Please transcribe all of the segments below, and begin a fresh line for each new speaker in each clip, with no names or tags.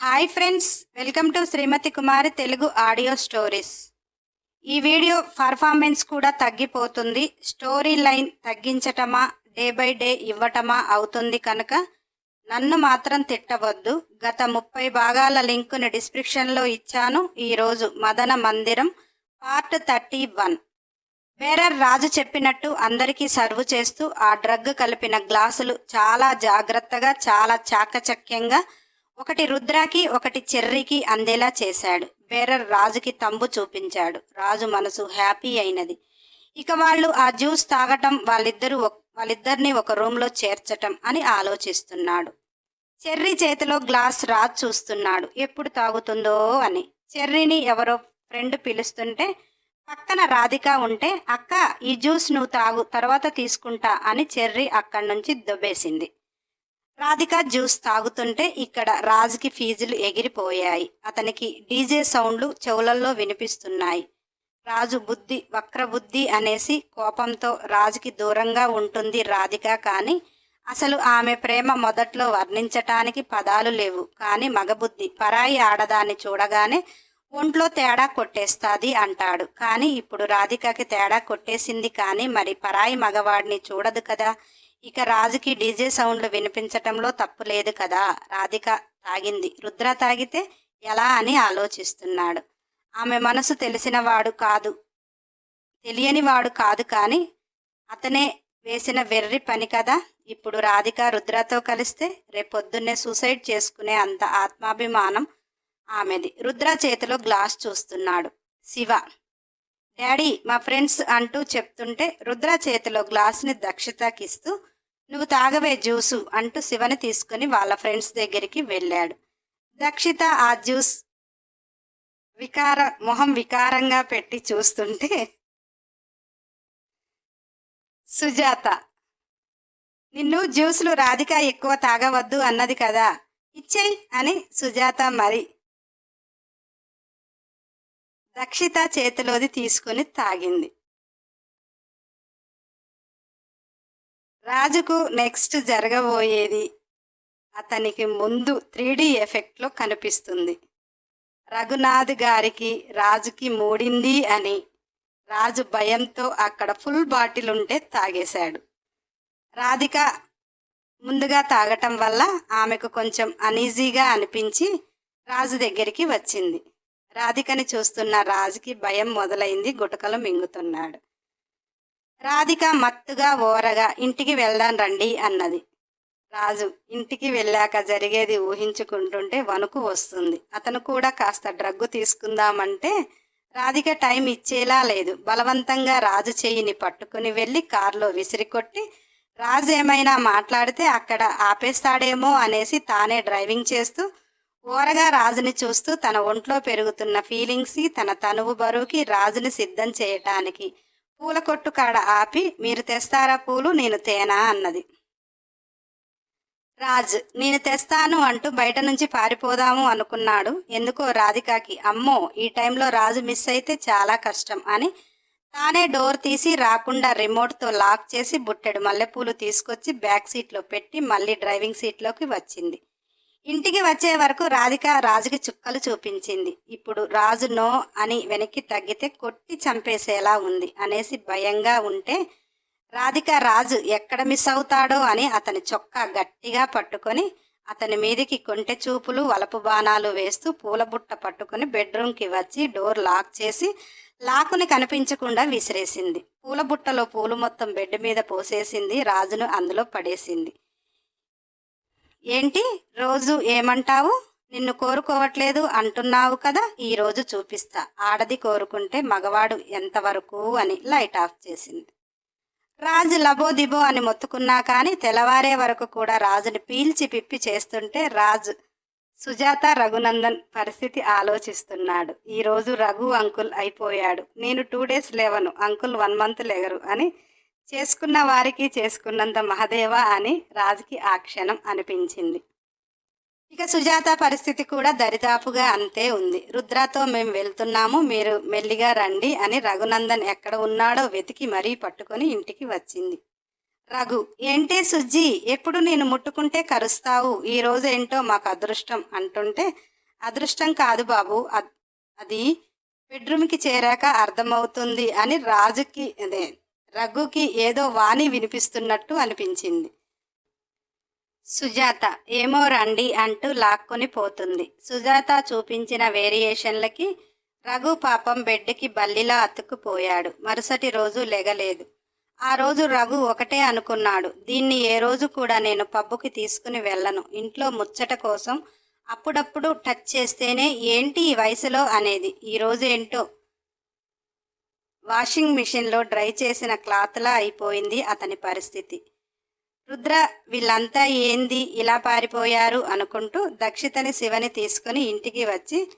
Hi friends welcome to Srimathi Kumari Telugu audio stories. ఈ video performance కూడా తగ్గిపోతుంది story line తగ్గించటమా day by day ఇవ్వటమా అవుతుంది కనుక నన్ను మాత్రం తిట్టవద్దు. గత ముప్పై భాగాల లింకుని డిస్క్రిప్షన్లో ఇచ్చాను. ఈరోజు Madana Mandiram part thirty one. Bearer Raju చెప్పినట్టు అందరికీ సర్వ్ చేస్తూ ఆ డ్రగ్ కలిపిన గ్లాసులు చాలా జాగ్రత్తగా చాలా చాకచక్యంగా ఒకటి రుద్రాకి ఒకటి చెర్రికి అందేలా చేశాడు. బేరర్ రాజుకి తంబు చూపించాడు. రాజు మనసు హ్యాపీ అయినది. ఇక వాళ్ళు ఆ జ్యూస్ తాగటం వాళ్ళిద్దరూ వాళ్ళిద్దరిని ఒక రూమ్లో చేర్చటం అని ఆలోచిస్తున్నాడు. చెర్రీ చేతిలో గ్లాస్ రాజ్ చూస్తున్నాడు. ఎప్పుడు తాగుతుందో అని. చెర్రీని ఎవరో ఫ్రెండ్ పిలుస్తుంటే పక్కన రాధిక ఉంటే అక్క ఈ జ్యూస్ నువ్వు తాగు తర్వాత తీసుకుంటా అని చెర్రీ అక్కడి నుంచి దొబ్బేసింది. రాధిక జ్యూస్ తాగుతుంటే ఇక్కడ రాజుకి ఫీజులు ఎగిరిపోయాయి. అతనికి డీజే సౌండ్లు చెవులల్లో వినిపిస్తున్నాయి. రాజు బుద్ధి వక్రబుద్ధి అనేసి కోపంతో రాజుకి దూరంగా ఉంటుంది రాధిక కానీ అసలు ఆమె ప్రేమ మొదట్లో వర్ణించటానికి పదాలు లేవు. కానీ మగబుద్ధి పరాయి ఆడదాన్ని చూడగానే ఒంట్లో తేడా కొట్టేస్తాది అంటాడు. కానీ ఇప్పుడు రాధికకి తేడా కొట్టేసింది కానీ మరి పరాయి మగవాడిని చూడదు కదా. ఇక రాజుకి డీజే సౌండ్లు వినిపించటంలో తప్పు లేదు కదా? రాధిక తాగింది. రుద్ర తాగితే ఎలా అని ఆలోచిస్తున్నాడు. ఆమె మనసు తెలిసినవాడు కాదు. తెలియనివాడు కాదు కానీ అతనే వేసిన వెర్రి పని కదా? ఇప్పుడు రాధిక రుద్రతో కలిస్తే రేపొద్దున్నే సూసైడ్ చేసుకునే అంత ఆత్మాభిమానం ఆమెది. రుద్ర చేతిలో గ్లాస్ చూస్తున్నాడు. శివ డాడీ మా ఫ్రెండ్స్ అంటూ చెప్తుంటే రుద్ర చేతిలో గ్లాస్ని దక్షతకిస్తూ నువ్వు తాగవే జ్యూసు అంటూ శివని తీసుకుని వాళ్ళ ఫ్రెండ్స్ దగ్గరికి వెళ్ళాడు. దక్షిత ఆ జ్యూస్ వికార మొహం వికారంగా పెట్టి చూస్తుంటే సుజాత నిన్ను జ్యూసులు రాధిక ఎక్కువ తాగవద్దు అన్నది కదా ఇచ్చేయి అని సుజాత మరి రక్షిత చేతిలోది తీసుకుని తాగింది. రాజుకు నెక్స్ట్ జరగబోయేది అతనికి ముందు త్రీ డి ఎఫెక్ట్లో కనిపిస్తుంది. రఘునాథ్ గారికి రాజుకి మూడింది అని రాజు భయంతో అక్కడ ఫుల్ బాటిల్ ఉంటే తాగేశాడు. రాధిక ముందుగా తాగటం వల్ల ఆమెకు కొంచెం అనీజీగా అనిపించి రాజు దగ్గరికి వచ్చింది. రాధికని చూస్తున్న రాజుకి భయం మొదలైంది గుటకలు మింగుతున్నాడు. రాధిక మత్తుగా ఓరగా ఇంటికి వెళ్దాం రండి అన్నది. రాజు ఇంటికి వెళ్ళాక జరిగేది ఊహించుకుంటుంటే వణుకు వస్తుంది. అతను కూడా కాస్త డ్రగ్గు తీసుకుందామంటే రాధిక టైం ఇచ్చేలా లేదు. బలవంతంగా రాజు చెయ్యిని పట్టుకుని వెళ్ళి కారులో విసిరికొట్టి రాజు ఏమైనా మాట్లాడితే అక్కడ ఆపేస్తాడేమో అనేసి తానే డ్రైవింగ్ చేస్తూ ఓరగా రాజుని చూస్తూ తన ఒంట్లో పెరుగుతున్న ఫీలింగ్స్కి తన తనువు బరువుకి రాజుని సిద్ధం చేయటానికి పూల కొట్టు కాడ ఆపి మీరు తెస్తారా పూలు? నేను తేనా అన్నది. రాజ్ నేను తెస్తాను అంటూ బయట నుంచి పారిపోదాము అనుకున్నాడు. ఎందుకో రాధికాకి అమ్మో ఈ టైంలో రాజు మిస్ అయితే చాలా కష్టం అని తానే డోర్ తీసి రాకుండా రిమోట్తో లాక్ చేసి బుట్టెడు మల్లెపూలు తీసుకొచ్చి బ్యాక్ సీట్లో పెట్టి మళ్ళీ డ్రైవింగ్ సీట్లోకి వచ్చింది. ఇంటికి వచ్చే వరకు రాధిక రాజుకి చుక్కలు చూపించింది. ఇప్పుడు రాజు నో అని వెనక్కి తగ్గితే కొట్టి చంపేసేలా ఉంది అనేసి భయంగా ఉంటే రాధిక రాజు ఎక్కడ మిస్ అవుతాడో అని అతని చొక్కా గట్టిగా పట్టుకొని అతని మీదికి కొంటె చూపులు వలపు బాణాలు వేస్తూ పూలబుట్ట పట్టుకొని బెడ్రూమ్కి వచ్చి డోర్ లాక్ చేసి లాకుని కనిపించకుండా విసిరేసింది. పూలబుట్టలో పూలు మొత్తం బెడ్ మీద పోసేసింది రాజును అందులో పడేసింది. ఏంటి? రోజు ఏమంటావు? నిన్ను కోరుకోవట్లేదు అంటున్నావు కదా ఈ రోజు చూపిస్తా. ఆడది కోరుకుంటే మగవాడు ఎంతవరకు అని లైట్ ఆఫ్ చేసింది. రాజు లబోదిబో అని మొత్తుకున్నా కానీ తెల్లవారే వరకు కూడా రాజుని పీల్చి పిప్పి చేస్తుంటే రాజు సుజాత రఘునందన్ పరిస్థితి ఆలోచిస్తున్నాడు. ఈ రోజు రఘు అంకుల్ అయిపోయాడు. నేను టూ డేస్ లేవను. అంకుల్ వన్ మంత్ లేగరు అని చేసుకున్న వారికి చేసుకున్నంత మహదేవ అని రాజుకి ఆ క్షణం అనిపించింది. ఇక సుజాత పరిస్థితి కూడా దరిదాపుగా అంతే ఉంది. రుద్రతో మేము వెళ్తున్నాము మీరు మెల్లిగా రండి అని రఘునందన్ ఎక్కడ ఉన్నాడో వెతికి మరీ పట్టుకొని ఇంటికి వచ్చింది. రఘు ఏంటే సుజ్జి ఎప్పుడు నేను ముట్టుకుంటే కరుస్తావు? ఈ రోజు ఏంటో మాకు అదృష్టం అంటుంటే అదృష్టం కాదు బాబు అది బెడ్రూమ్కి చేరాక అర్థమవుతుంది అని రాజుకి అదే రఘుకి ఏదో వాణి వినిపిస్తున్నట్టు అనిపించింది. సుజాత ఏమో రండి అంటూ లాక్కొని పోతుంది. సుజాత చూపించిన వేరియేషన్లకి రఘు పాపం బెడ్కి బల్లిలా అతుక్కుపోయాడు. మరుసటి రోజు లెగలేదు. ఆ రోజు రఘు ఒకటే అనుకున్నాడు. దీన్ని ఏ రోజు కూడా నేను పబ్బుకి తీసుకుని వెళ్ళను. ఇంట్లో ముచ్చట కోసం అప్పుడప్పుడు టచ్ చేస్తేనే ఏంటి ఈ వయసులో అనేది? ఈ రోజు ఏంటో వాషింగ్ మిషన్లో డ్రై చేసిన క్లాత్లా అయిపోయింది అతని పరిస్థితి. రుద్ర వీళ్ళంతా ఏంది? ఇలా పారిపోయారు అనుకుంటూ దక్షితని శివని తీసుకుని ఇంటికి వచ్చి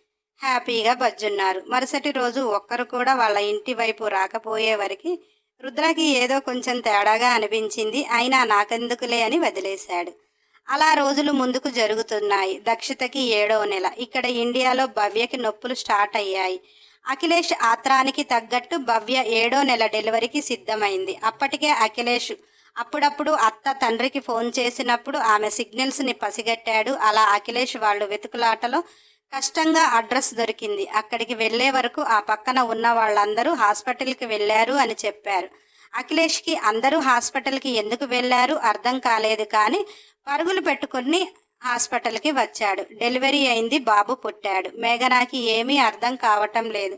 హ్యాపీగా బజ్జున్నారు. మరుసటి రోజు ఒక్కరు కూడా వాళ్ళ ఇంటి వైపు రాకపోయే వరకు రుద్రకి ఏదో కొంచెం తేడాగా అనిపించింది. అయినా నాకెందుకులే అని వదిలేశాడు. అలా రోజులు ముందుకు జరుగుతున్నాయి. దక్షితకి ఏడో నెల. ఇక్కడ ఇండియాలో భవ్యకి నొప్పులు స్టార్ట్ అయ్యాయి. అఖిలేష్ ఆత్రానికి తగ్గట్టు భవ్య ఏడో నెల డెలివరీకి సిద్ధమైంది. అప్పటికే అఖిలేష్ అప్పుడప్పుడు అత్త తండ్రికి ఫోన్ చేసినప్పుడు ఆమె సిగ్నల్స్ని పసిగట్టాడు. అలా అఖిలేష్ వాళ్ళు వెతుకులాటలో కష్టంగా అడ్రస్ దొరికింది. అక్కడికి వెళ్ళే వరకు ఆ పక్కన ఉన్న వాళ్ళందరూ హాస్పిటల్కి వెళ్ళారు అని చెప్పారు. అఖిలేష్కి అందరూ హాస్పిటల్కి ఎందుకు వెళ్ళారు? అర్థం కాలేదు కానీ పరుగులు పెట్టుకుని హాస్పిటల్కి వచ్చాడు. డెలివరీ అయింది బాబు పుట్టాడు. మేఘనాకి ఏమీ అర్థం కావటం లేదు.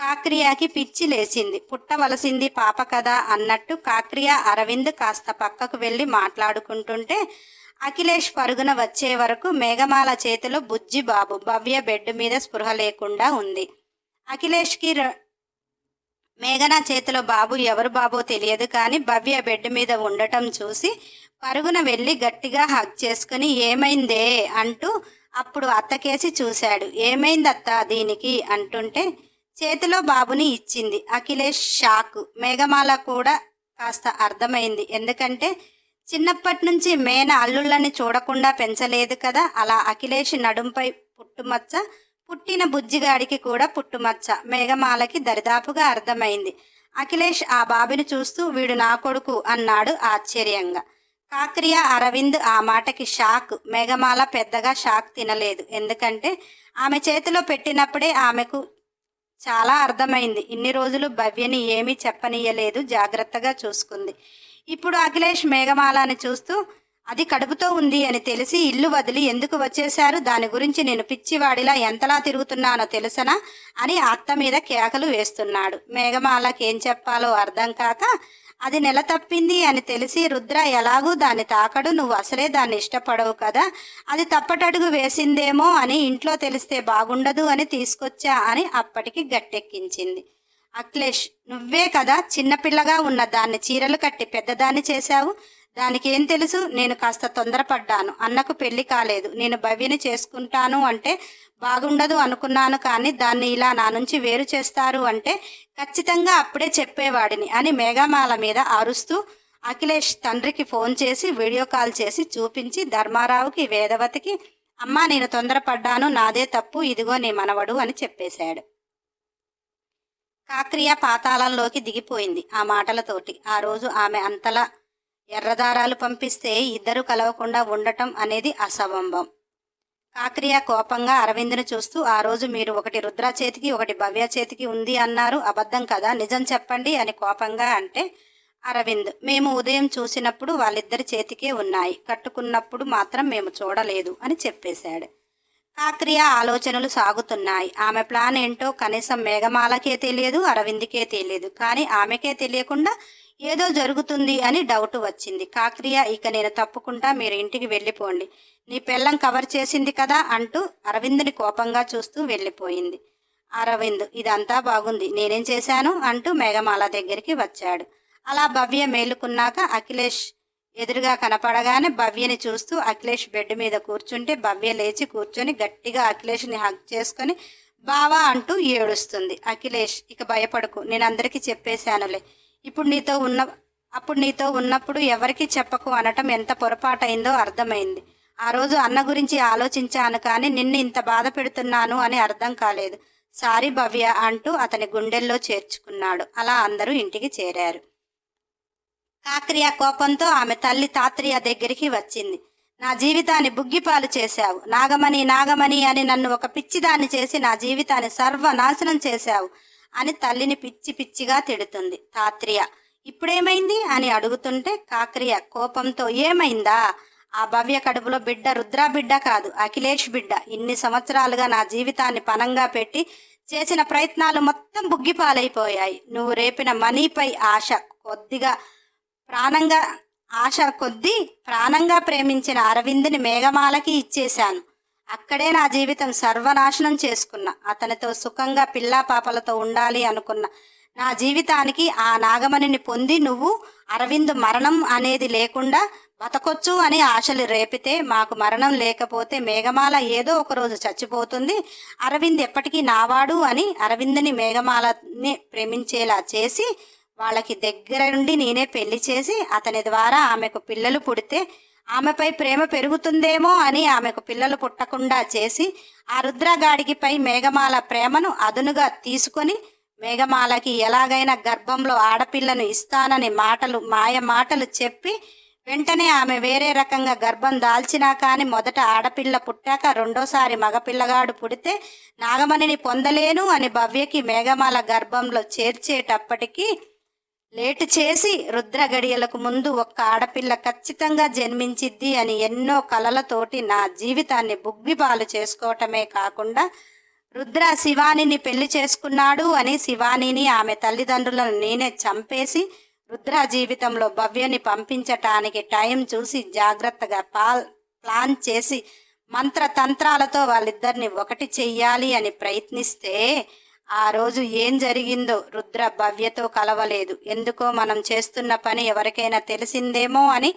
కాక్రియాకి పిచ్చి లేచింది. పుట్టవలసింది పాప కదా అన్నట్టు కాక్రియా అరవింద్ కాస్త పక్కకు వెళ్ళి మాట్లాడుకుంటుంటే అఖిలేష్ పరుగున వచ్చే వరకు మేఘమాల చేతిలో బుజ్జి బాబు భవ్య బెడ్ మీద స్పృహ లేకుండా ఉంది. అఖిలేష్కి ర- మేఘన చేతిలో బాబు ఎవరు బాబో తెలియదు కానీ భవ్య బెడ్ మీద ఉండటం చూసి పరుగున వెళ్ళి గట్టిగా హక్ చేసుకుని ఏమైందే? అంటూ అప్పుడు అత్తకేసి చూశాడు. ఏమైందత్త దీనికి? అంటుంటే చేతిలో బాబుని ఇచ్చింది. అఖిలేష్ షాక్. మేఘమాల కూడా కాస్త అర్థమైంది. ఎందుకంటే చిన్నప్పటి నుంచి మేన అల్లుళ్ళని చూడకుండా పెంచలేదు కదా. అలా అఖిలేష్ నడుంపై పుట్టుమచ్చ పుట్టిన బుజ్జిగాడికి కూడా పుట్టుమచ్చ. మేఘమాలకి దరిదాపుగా అర్థమైంది. అఖిలేష్ ఆ బాబుని చూస్తూ వీడు నా కొడుకు అన్నాడు ఆశ్చర్యంగా. కాక్రియ అరవింద్ ఆ మాటకి షాక్. మేఘమాల పెద్దగా షాక్ తినలేదు. ఎందుకంటే ఆమె చేతిలో పెట్టినప్పుడే ఆమెకు చాలా అర్థమైంది. ఇన్ని రోజులు భవ్యని ఏమీ చెప్పనీయలేదు. జాగ్రత్తగా చూసుకుంది. ఇప్పుడు అఖిలేష్ మేఘమాలని చూస్తూ అది కడుపుతో ఉంది అని తెలిసి ఇల్లు వదిలి ఎందుకు వచ్చేశారు? దాని గురించి నేను పిచ్చివాడిలా ఎంతలా తిరుగుతున్నానో తెలుసనా? అని అత్త మీద కేకలు వేస్తున్నాడు. మేఘమాలకి ఏం చెప్పాలో అర్థం కాక అది నెల తప్పింది అని తెలిసి రుద్ర ఎలాగూ దాన్ని తాకడు నువ్వు అసలే దాన్ని ఇష్టపడవు కదా. అది తప్పటడుగు వేసిందేమో అని ఇంట్లో తెలిస్తే బాగుండదు అని తీసుకొచ్చా అని అప్పటికి గట్టెక్కించింది. అఖిలేష్ నువ్వే కదా చిన్నపిల్లగా ఉన్న దాన్ని చీరలు కట్టి పెద్దదాన్ని చేశావు. దానికి ఏం తెలుసు? నేను కాస్త తొందరపడ్డాను. అన్నకు పెళ్ళి కాలేదు. నేను భవ్యని చేసుకుంటాను అంటే బాగుండదు అనుకున్నాను కానీ దాన్ని ఇలా నా నుంచి వేరు చేస్తారు అంటే ఖచ్చితంగా అప్పుడే చెప్పేవాడిని అని మేఘమాల మీద అరుస్తూ అఖిలేష్ తండ్రికి ఫోన్ చేసి వీడియో కాల్ చేసి చూపించి ధర్మారావుకి వేదవతికి అమ్మా నేను తొందరపడ్డాను నాదే తప్పు ఇదిగో నీ మనవడు అని చెప్పేశాడు. కాక్రియ పాతాళంలోకి దిగిపోయింది ఆ మాటలతోటి. ఆ రోజు ఆమె అంతలా ఎర్రదారాలు పంపిస్తే ఇద్దరు కలవకుండా ఉండటం అనేది అసంభవం. కాక్రియ కోపంగా అరవింద్ను చూస్తూ ఆ రోజు మీరు ఒకటి రుద్ర చేతికి ఒకటి భవ్య చేతికి ఉంది అన్నారు. అబద్ధం కదా నిజం చెప్పండి అని కోపంగా అంటే అరవింద్ మేము ఉదయం చూసినప్పుడు వాళ్ళిద్దరి చేతికే ఉన్నాయి. కట్టుకున్నప్పుడు మాత్రం మేము చూడలేదు అని చెప్పేశాడు. కాక్రియ ఆలోచనలు సాగుతున్నాయి. ఆమె ప్లాన్ ఏంటో కనీసం మేఘమాలకే తెలియదు అరవింద్కే తెలియదు. కానీ ఆమెకే తెలియకుండా ఏదో జరుగుతుంది అని డౌట్ వచ్చింది. కాక్రియ ఇక నేను తప్పుకుంటా మీరు ఇంటికి వెళ్ళిపోండి. నీ పెళ్ళం కవర్ చేసింది కదా అంటూ అరవింద్ని కోపంగా చూస్తూ వెళ్ళిపోయింది. అరవింద్ ఇదంతా బాగుంది. నేనేం చేశాను అంటూ మేఘమాల దగ్గరికి వచ్చాడు. అలా భవ్య మేలుకున్నాక అఖిలేష్ ఎదురుగా కనపడగానే భవ్యని చూస్తూ అఖిలేష్ బెడ్ మీద కూర్చుంటే భవ్య లేచి కూర్చొని గట్టిగా అఖిలేష్ని హగ్ చేసుకొని బావా అంటూ ఏడుస్తుంది. అఖిలేష్ ఇక భయపడకు. నేను అందరికీ చెప్పేశానులే. ఇప్పుడు నీతో ఉన్న అప్పుడు నీతో ఉన్నప్పుడు ఎవరికి చెప్పకు అనటం ఎంత పొరపాటైందో అర్థమైంది. ఆ రోజు అన్న గురించి ఆలోచించాను కానీ నిన్ను ఇంత బాధ పెడుతున్నాను అని అర్థం కాలేదు. సారీ భవ్య అంటూ అతని గుండెల్లో చేర్చుకున్నాడు. అలా అందరూ ఇంటికి చేరారు. కాక్రియ కోపంతో ఆమె తల్లి తాత్రియ దగ్గరికి వచ్చింది. నా జీవితాన్ని బుగ్గిపాలు చేశావు. నాగమణి నాగమణి అని నన్ను ఒక పిచ్చిదాన్ని చేసి నా జీవితాన్ని సర్వనాశనం చేశావు. అని తల్లిని పిచ్చి పిచ్చిగా తిడుతుంది. తాత్రియ ఇప్పుడేమైంది? అని అడుగుతుంటే కాక్రియ కోపంతో ఏమైందా? ఆ భవ్య కడుపులో బిడ్డ రుద్రా బిడ్డ కాదు అఖిలేష్ బిడ్డ. ఇన్ని సంవత్సరాలుగా నా జీవితాన్ని పనంగా పెట్టి చేసిన ప్రయత్నాలు మొత్తం బుగ్గిపాలైపోయాయి. నువ్వు రేపిన మనీపై ఆశ కొద్దిగా ప్రాణంగా ఆశ కొద్దీ ప్రాణంగా ప్రేమించిన అరవింద్ని మేఘమాలకి ఇచ్చేశాను. అక్కడే నా జీవితం సర్వనాశనం చేసుకున్నా. అతనితో సుఖంగా పిల్లా పాపలతో ఉండాలి అనుకున్న. నా జీవితానికి ఆ నాగమణిని పొంది నువ్వు అరవింద్ మరణం అనేది లేకుండా బతకొచ్చు అని ఆశలు రేపితే మాకు మరణం లేకపోతే మేఘమాల ఏదో ఒక రోజు చచ్చిపోతుంది. అరవింద్ ఎప్పటికీ నావాడు అని అరవింద్ని మేఘమాలని ప్రేమించేలా చేసి వాళ్ళకి దగ్గర నుండి నేనే పెళ్ళి చేసి అతని ద్వారా ఆమెకు పిల్లలు పుడితే ఆమెపై ప్రేమ పెరుగుతుందేమో అని ఆమెకు పిల్లలు పుట్టకుండా చేసి ఆ రుద్రగాడికిపై మేఘమాల ప్రేమను అదునుగా తీసుకొని మేఘమాలకి ఎలాగైనా గర్భంలో ఆడపిల్లను ఇస్తానని మాటలు మాయ మాటలు చెప్పి వెంటనే ఆమె వేరే రకంగా గర్భం దాల్చినా కానీ మొదట ఆడపిల్ల పుట్టాక రెండోసారి మగపిల్లగాడు పుడితే నాగమణిని పొందలేను అని భవ్యకి మేఘమాల గర్భంలో చేర్చేటప్పటికీ లేటు చేసి రుద్ర గడియలకు ముందు ఒక్క ఆడపిల్ల ఖచ్చితంగా జన్మించిద్ది అని ఎన్నో కలలతోటి నా జీవితాన్ని బుగ్గిపాలు చేసుకోవటమే కాకుండా రుద్ర శివానిని పెళ్ళి చేసుకున్నాడు అని శివానిని ఆమె తల్లిదండ్రులను నేనే చంపేసి రుద్ర జీవితంలో భవ్యని పంపించటానికి టైం చూసి జాగ్రత్తగా పాల్ ప్లాన్ చేసి మంత్రతంత్రాలతో వాళ్ళిద్దరిని ఒకటి చెయ్యాలి అని ప్రయత్నిస్తే ఆ రోజు ఏం జరిగిందో రుద్ర భవ్యతో కలవలేదు. ఎందుకో మనం చేస్తున్న పని ఎవరికైనా తెలిసిందేమో అని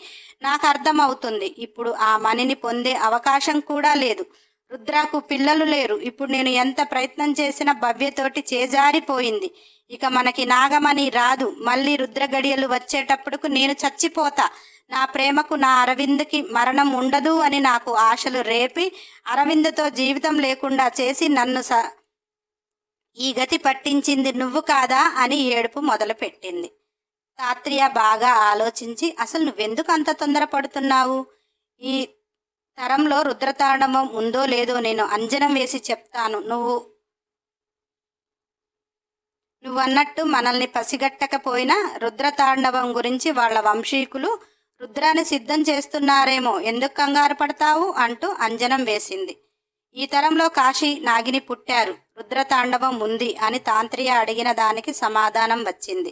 నాకు అర్థమవుతుంది. ఇప్పుడు ఆ మనిని పొందే అవకాశం కూడా లేదు. రుద్రకు పిల్లలు లేరు. ఇప్పుడు నేను ఎంత ప్రయత్నం చేసినా భవ్యతోటి చేజారిపోయింది. ఇక మనకి నాగమణి రాదు. మళ్ళీ రుద్రగడియలు వచ్చేటప్పుడుకు నేను చచ్చిపోతా. నా ప్రేమకు నా అరవింద్కి మరణం ఉండదు అని నాకు ఆశలు రేపి అరవింద్తో జీవితం లేకుండా చేసి నన్ను స ఈ గతి పట్టించింది నువ్వు కాదా అని ఏడుపు మొదలుపెట్టింది. తాత్రియ బాగా ఆలోచించి అసలు నువ్వెందుకు అంత తొందరపడుతున్నావు? ఈ తరంలో రుద్రతాండవం ఉందో లేదో నేను అంజనం వేసి చెప్తాను. నువ్వు నువ్వన్నట్టు మనల్ని పసిగట్టకపోయినా రుద్రతాండవం గురించి వాళ్ళ వంశీకులు రుద్రాన్ని సిద్ధం చేస్తున్నారేమో ఎందుకు కంగారు పడతావు? అంటూ అంజనం వేసింది. ఈ తరంలో కాశీ నాగిని పుట్టారు. రుద్రతాండవం ఉంది అని తాంత్రియ అడిగిన దానికి సమాధానం వచ్చింది.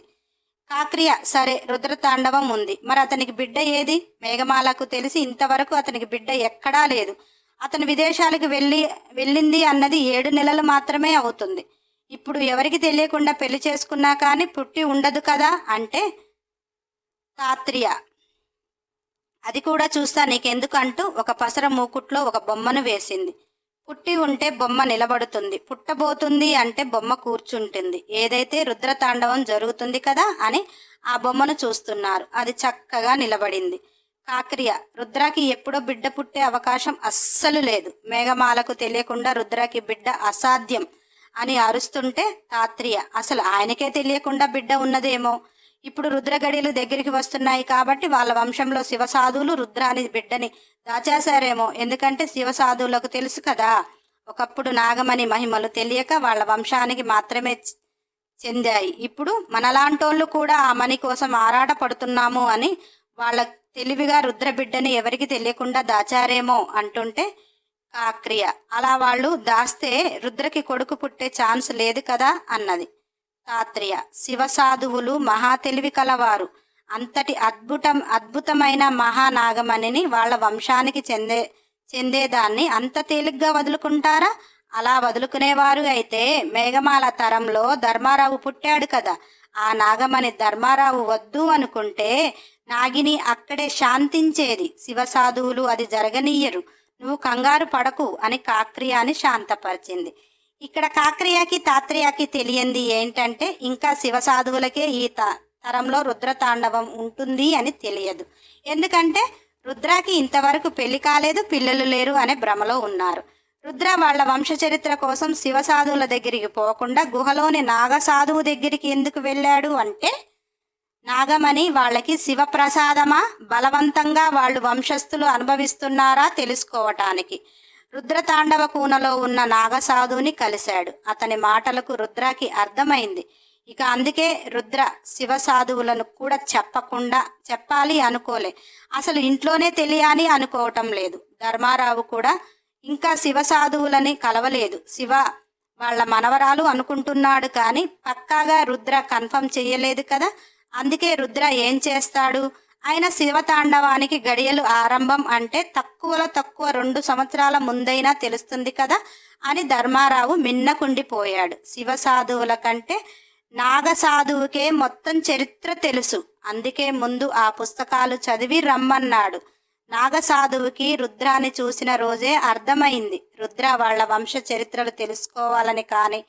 కాక్రియ సరే రుద్రతాండవం ఉంది. మరి అతనికి బిడ్డ ఏది? మేఘమాలకు తెలిసి ఇంతవరకు అతనికి బిడ్డ ఎక్కడా లేదు. అతను విదేశాలకు వెళ్ళి వెళ్ళింది అన్నది ఏడు నెలలు మాత్రమే అవుతుంది. ఇప్పుడు ఎవరికి తెలియకుండా పెళ్ళి చేసుకున్నా కానీ పుట్టి ఉండదు కదా అంటే తాత్రియ. అది కూడా చూస్తా నీకెందుకంటూ ఒక పసర మూకుట్లో ఒక బొమ్మను వేసింది. పుట్టి ఉంటే బొమ్మ నిలబడుతుంది. పుట్టబోతుంది అంటే బొమ్మ కూర్చుంటుంది. ఏదైతే రుద్రతాండవం జరుగుతుంది కదా అని ఆ బొమ్మను చూస్తున్నారు. అది చక్కగా నిలబడింది. కాక్రియ రుద్రకి ఎప్పుడో బిడ్డ పుట్టే అవకాశం అస్సలు లేదు. మేఘమాలకు తెలియకుండా రుద్రకి బిడ్డ అసాధ్యం అని అరుస్తుంటే తాత్రియ అసలు ఆయనకే తెలియకుండా బిడ్డ ఉన్నదేమో? ఇప్పుడు రుద్రగడిలు దగ్గరికి వస్తున్నాయి కాబట్టి వాళ్ళ వంశంలో శివసాధువులు రుద్రాని బిడ్డని దాచేశారేమో. ఎందుకంటే శివసాధువులకు తెలుసు కదా ఒకప్పుడు నాగమణి మహిమలు తెలియక వాళ్ళ వంశానికి మాత్రమే చెందాయి. ఇప్పుడు మనలాంటోళ్ళు కూడా ఆ మణి కోసం ఆరాట పడుతున్నాము అని వాళ్ళ తెలివిగా రుద్ర బిడ్డని ఎవరికి తెలియకుండా దాచారేమో అంటుంటే కాక్రియ. అలా వాళ్ళు దాస్తే రుద్రకి కొడుకు పుట్టే ఛాన్స్ లేదు కదా అన్నది. తాత్రియ శివసాధువులు మహా తెలివి కలవారు. అంతటి అద్భుతం అద్భుతమైన మహానాగమణిని వాళ్ళ వంశానికి చెందే చెందేదాన్ని అంత తేలిగ్గా వదులుకుంటారా? అలా వదులుకునేవారు అయితే మేఘమాల తరంలో ధర్మారావు పుట్టాడు కదా. ఆ నాగమణి ధర్మారావు వద్దు అనుకుంటే నాగిని అక్కడే శాంతించేది. శివసాధువులు అది జరగనీయరు. నువ్వు కంగారు పడకు అని కాక్రియాని శాంతపరిచింది. ఇక్కడ కాక్రియాకి తాత్రియాకి తెలియంది ఏంటంటే ఇంకా శివ సాధువులకే ఈ త తరంలో రుద్రతాండవం ఉంటుంది అని తెలియదు. ఎందుకంటే రుద్రాకి ఇంతవరకు పెళ్ళి కాలేదు పిల్లలు లేరు అనే భ్రమలో ఉన్నారు. రుద్ర వాళ్ళ వంశచరిత్ర కోసం శివ సాధువుల దగ్గరికి పోకుండా గుహలోని నాగసాధువు దగ్గరికి ఎందుకు వెళ్ళాడు అంటే నాగమణి వాళ్ళకి శివప్రసాదమా బలవంతంగా వాళ్ళు వంశస్థులు అనుభవిస్తున్నారా తెలుసుకోవటానికి. రుద్రతాండవ కూనలో ఉన్న నాగసాధువుని కలిశాడు. అతని మాటలకు రుద్రకి అర్థమైంది. ఇక అందుకే రుద్ర శివ సాధువులను కూడా చెప్పకుండా చెప్పాలి అనుకోలే. అసలు ఇంట్లోనే తెలియాలి అనుకోవటం లేదు. ధర్మారావు కూడా ఇంకా శివ సాధువులని కలవలేదు. శివ వాళ్ళ మనవరాలు అనుకుంటున్నాడు కానీ పక్కాగా రుద్ర కన్ఫర్మ్ చెయ్యలేదు కదా. అందుకే రుద్ర ఏం చేస్తాడు? ఆయన శివతాండవానికి గడియలు ఆరంభం అంటే తక్కువలో తక్కువ రెండు సంవత్సరాల ముందైనా తెలుస్తుంది కదా అని ధర్మారావు మిన్నకుండిపోయాడు. శివ సాధువుల కంటే నాగసాధువుకే మొత్తం చరిత్ర తెలుసు. అందుకే ముందు ఆ పుస్తకాలు చదివి రమ్మన్నాడు. నాగసాధువుకి రుద్రాని చూసిన రోజే అర్థమైంది. రుద్ర వాళ్ళ వంశ చరిత్రలు తెలుసుకోవాలని కానీ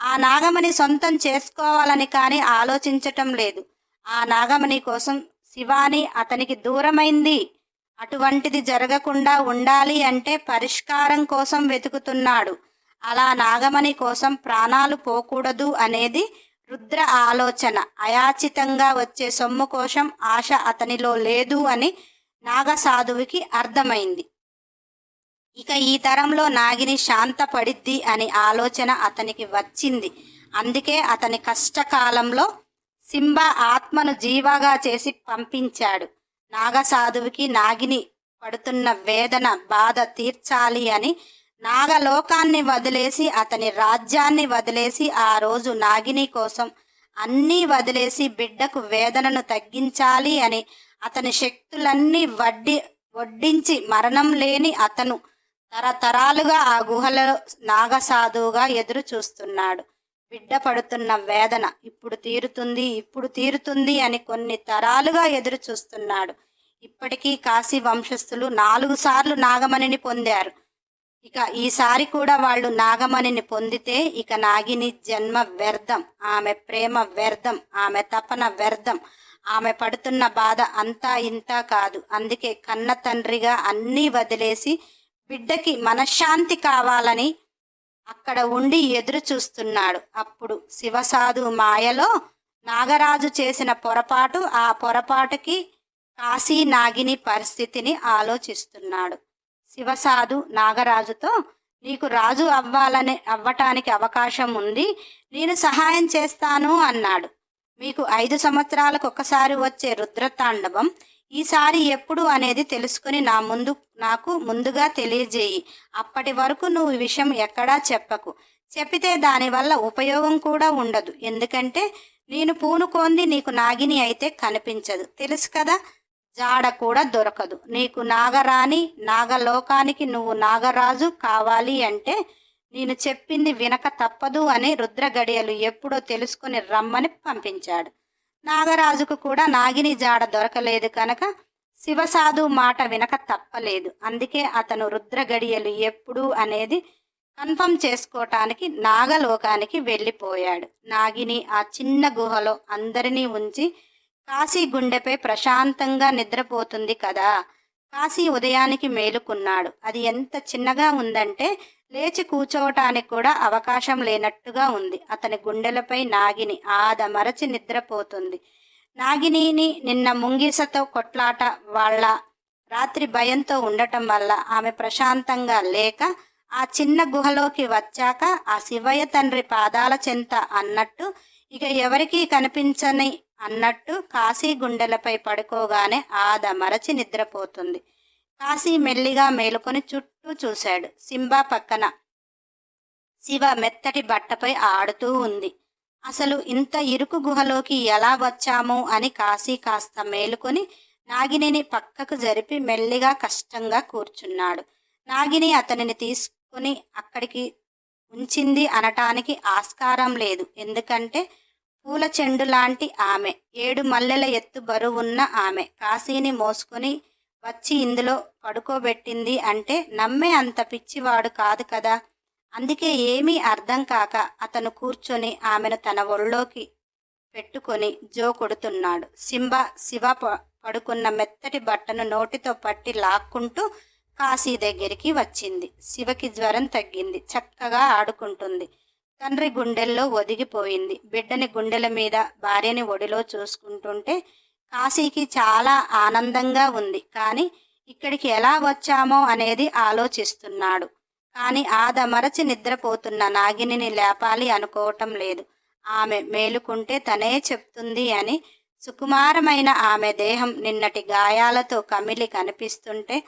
ఆ నాగమణి సొంతం చేసుకోవాలని కానీ ఆలోచించటం లేదు. ఆ నాగమణి కోసం శివాని అతనికి దూరమైంది. అటువంటిది జరగకుండా ఉండాలి అంటే పరిష్కారం కోసం వెతుకుతున్నాడు. అలా నాగమణి కోసం ప్రాణాలు పోకూడదు అనేది రుద్ర ఆలోచన. అయాచితంగా వచ్చే సొమ్ము కోసం ఆశ అతనిలో లేదు అని నాగసాధువుకి అర్థమైంది. ఇక ఈ తరంలో నాగిని శాంతపడిద్ది అని ఆలోచన అతనికి వచ్చింది. అందుకే అతని కష్టకాలంలో సింబ ఆత్మను జీవాగా చేసి పంపించాడు. నాగసాధువుకి నాగిని పడుతున్న వేదన బాధ తీర్చాలి అని నాగలోకాన్ని వదిలేసి అతని రాజ్యాన్ని వదిలేసి ఆ రోజు నాగిని కోసం అన్నీ వదిలేసి బిడ్డకు వేదనను తగ్గించాలి అని అతని శక్తులన్నీ వడ్డి వడ్డించి మరణం లేని అతను తరతరాలుగా ఆ గుహలో నాగసాధువుగా ఎదురు చూస్తున్నాడు బిడ్డ పడుతున్న వేదన ఇప్పుడు తీరుతుంది ఇప్పుడు తీరుతుంది అని కొన్ని తరాలుగా ఎదురు చూస్తున్నాడు. ఇప్పటికీ కాశీ వంశస్థులు నాలుగు సార్లు నాగమణిని పొందారు. ఇక ఈసారి కూడా వాళ్ళు నాగమణిని పొందితే ఇక నాగిని జన్మ వ్యర్థం ఆమె ప్రేమ వ్యర్థం ఆమె తపన వ్యర్థం ఆమె పడుతున్న బాధ అంతా ఇంతా కాదు. అందుకే కన్న తండ్రిగా అన్నీ వదిలేసి బిడ్డకి మనశ్శాంతి కావాలని అక్కడ ఉండి ఎదురు చూస్తున్నాడు. అప్పుడు శివసాధు మాయలో నాగరాజు చేసిన పొరపాటు ఆ పొరపాటుకి కాశీ నాగిని పరిస్థితిని ఆలోచిస్తున్నాడు. శివసాధు నాగరాజుతో నీకు రాజు అవ్వాలని అవ్వటానికి అవకాశం ఉంది. నేను సహాయం చేస్తాను అన్నాడు. మీకు ఐదు సంవత్సరాలకు ఒకసారి వచ్చే రుద్రతాండవం ఈసారి ఎప్పుడు అనేది తెలుసుకుని నా ముందు నాకు ముందుగా తెలియజేయి. అప్పటి వరకు నువ్వు ఈ విషయం ఎక్కడా చెప్పకు. చెప్పితే దానివల్ల ఉపయోగం కూడా ఉండదు. ఎందుకంటే నేను పూనుకోంది నీకు నాగిని అయితే కనిపించదు. తెలుసు కదా? జాడ కూడా దొరకదు. నీకు నాగరాణి నాగలోకానికి నువ్వు నాగరాజు కావాలి అంటే నేను చెప్పింది వినక తప్పదు అని రుద్రగడియలు ఎప్పుడో తెలుసుకుని రమ్మని పంపించాడు. నాగరాజుకు కూడా నాగిని జాడ దొరకలేదు కనుక శివసాధు మాట వినక తప్పలేదు. అందుకే అతను రుద్రగడియలు ఎప్పుడు అనేది కన్ఫర్మ్ చేసుకోవటానికి నాగలోకానికి వెళ్ళిపోయాడు. నాగిని ఆ చిన్న గుహలో అందరినీ ఉంచి కాశీ గుండెపై ప్రశాంతంగా నిద్రపోతుంది కదా. కాశీ ఉదయానికి మేలుకున్నాడు. అది ఎంత చిన్నగా ఉందంటే లేచి కూర్చోవటానికి కూడా అవకాశం లేనట్టుగా ఉంది. అతని గుండెలపై నాగిని ఆదమరచి నిద్రపోతుంది. నాగినిని నిన్న ముంగిసతో కొట్లాట వాళ్ళ రాత్రి భయంతో ఉండటం వల్ల ఆమె ప్రశాంతంగా లేక ఆ చిన్న గుహలోకి వచ్చాక ఆ శివయ్య తండ్రి పాదాల చెంత అన్నట్టు ఇక ఎవరికీ కనిపించని అన్నట్టు కాశీ గుండెలపై పడుకోగానే ఆదమరచి నిద్రపోతుంది. కాశీ మెల్లిగా మేలుకొని చుట్టూ చూశాడు. సింబా పక్కన శివ మెత్తటి బట్టపై ఆడుతూ ఉంది. అసలు ఇంత ఇరుకు గుహలోకి ఎలా వచ్చాము అని కాశీ కాస్త మేలుకొని నాగిని పక్కకు జరిపి మెల్లిగా కష్టంగా కూర్చున్నాడు. నాగిని అతనిని తీసుకుని అక్కడికి ఉంచింది అనటానికి ఆస్కారం లేదు. ఎందుకంటే పూల చెండు లాంటి ఆమె ఏడు మల్లెల ఎత్తు బరువున్న ఆమె కాశీని మోసుకొని వచ్చి ఇందులో పడుకోబెట్టింది అంటే నమ్మే అంత పిచ్చివాడు కాదు కదా. అందుకే ఏమీ అర్థం కాక అతను కూర్చొని ఆమెను తన ఒళ్ళోకి పెట్టుకొని జో కొడుతున్నాడు. సింబ శివ పడుకున్న మెత్తటి బట్టను నోటితో పట్టి లాక్కుంటూ కాశీ దగ్గరికి వచ్చింది. శివకి జ్వరం తగ్గింది. చక్కగా ఆడుకుంటుంది. తండ్రి గుండెల్లో ఒదిగిపోయింది. బిడ్డని గుండెల మీద భార్యని ఒడిలో చూసుకుంటుంటే కాశీకి చాలా ఆనందంగా ఉంది. కానీ ఇక్కడికి ఎలా వచ్చామో అనేది ఆలోచిస్తున్నాడు. కానీ ఆదమరచి నిద్రపోతున్న నాగిని లేపాలి అనుకోవటం లేదు. ఆమె మేలుకుంటే తనే చెప్తుంది అని సుకుమారమైన ఆమె దేహం నిన్నటి గాయాలతో కమిలి కనిపిస్తుంటే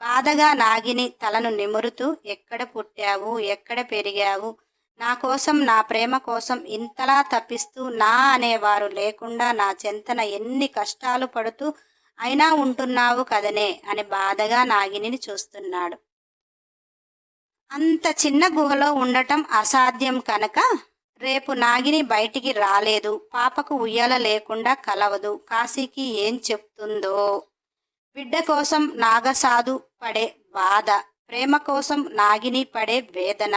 బాధగా నాగిని తలను నిమురుతూ ఎక్కడ పుట్టావు? ఎక్కడ పెరిగావు? నా కోసం నా ప్రేమ కోసం ఇంతలా తప్పిస్తూ నా అనేవారు లేకుండా నా చెంతన ఎన్ని కష్టాలు పడుతూ అయినా ఉంటున్నావు కదనే అని బాధగా నాగిని చూస్తున్నాడు. అంత చిన్న గుహలో ఉండటం అసాధ్యం కనుక రేపు నాగిని బయటికి రాలేదు. పాపకు ఉయ్యాల లేకుండా కలవదు. కాశీకి ఏం చెప్తుందో? బిడ్డ కోసం నాగసాధు పడే బాధ ప్రేమ కోసం నాగిని పడే వేదన